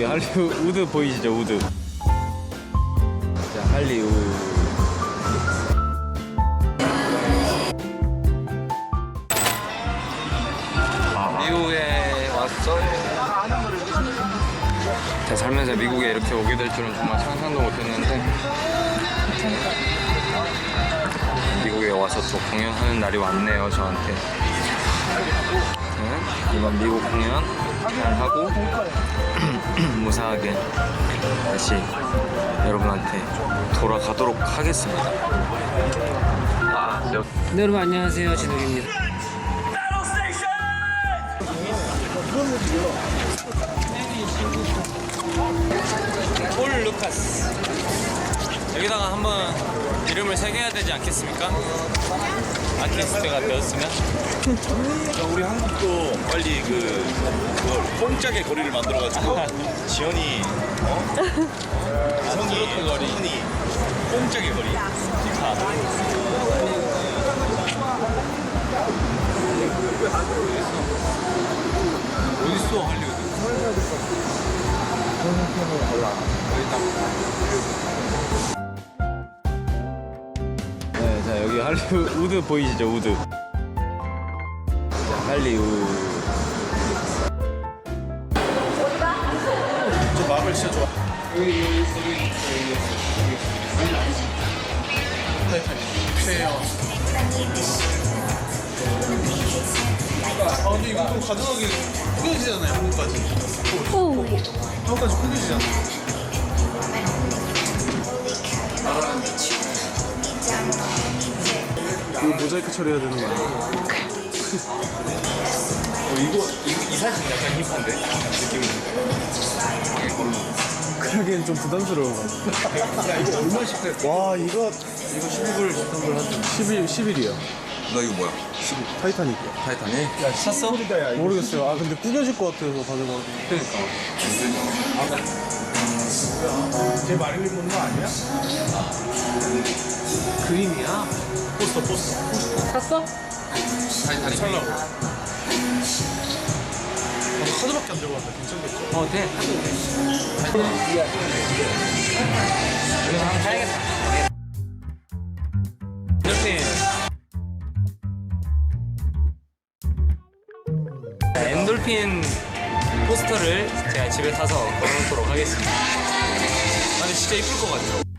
여기 할리 우드 보이시죠? 우드. 자, 할리 우드. 미국에 왔어요. 제가 살면서 미국에 이렇게 오게 될 줄은 정말 상상도 못했는데 미국에 와서 또 공연하는 날이 왔네요 저한테. 네, 이번 미국 공연 잘 하고 무사하게 다시 여러분한테 돌아가도록 하겠습니다. 아, 여- 네, 여러분 안녕하세요. 진욱입니다. 폴 루카스 여기다가 한번 이름을 새겨야 되지 않겠습니까? 아티스트가 되었으면. 우리 한국도 빨리 그 그걸 뽕짝의 거리를 만들어가지고 지연이. 어? 성이. 거리 흔히 뽕짝의 거리. 어딨어 할리우드 네, 자 여기 할리 우드 보이시죠? 우드. 자, 할리우드. 저 마블 진짜 좋아 아 근데 이거 좀 가져가기 구겨지잖아요 한국까지 한국까지 구겨지잖아 이거 모자이크 처리해야 되는 거 아니야? 어, 이거 이, 이 사진 약간 힙한데? 느낌은 그러기엔 좀 부담스러워 이거 얼마 싶어 와 이거 이거 12불 비싼 걸 하죠 11, 11이요 너 이거 뭐야? 타이타닉 타이타닉? 샀어? 모르겠어요 아 근데 구겨질 것 같아서 가져가고 제 마리오 입는 거 아니야? 그림이야? 포스터 포스터 샀어? 타이타닉. 살라고 나도 카드밖에 안 들고 왔다 괜찮겠죠? 어 돼. 이거 한번 사야겠다 이렇게 엔돌핀 포스터를 제가 집에 타서 걸어놓도록 하겠습니다. 아니 진짜 이쁠 것 같아요.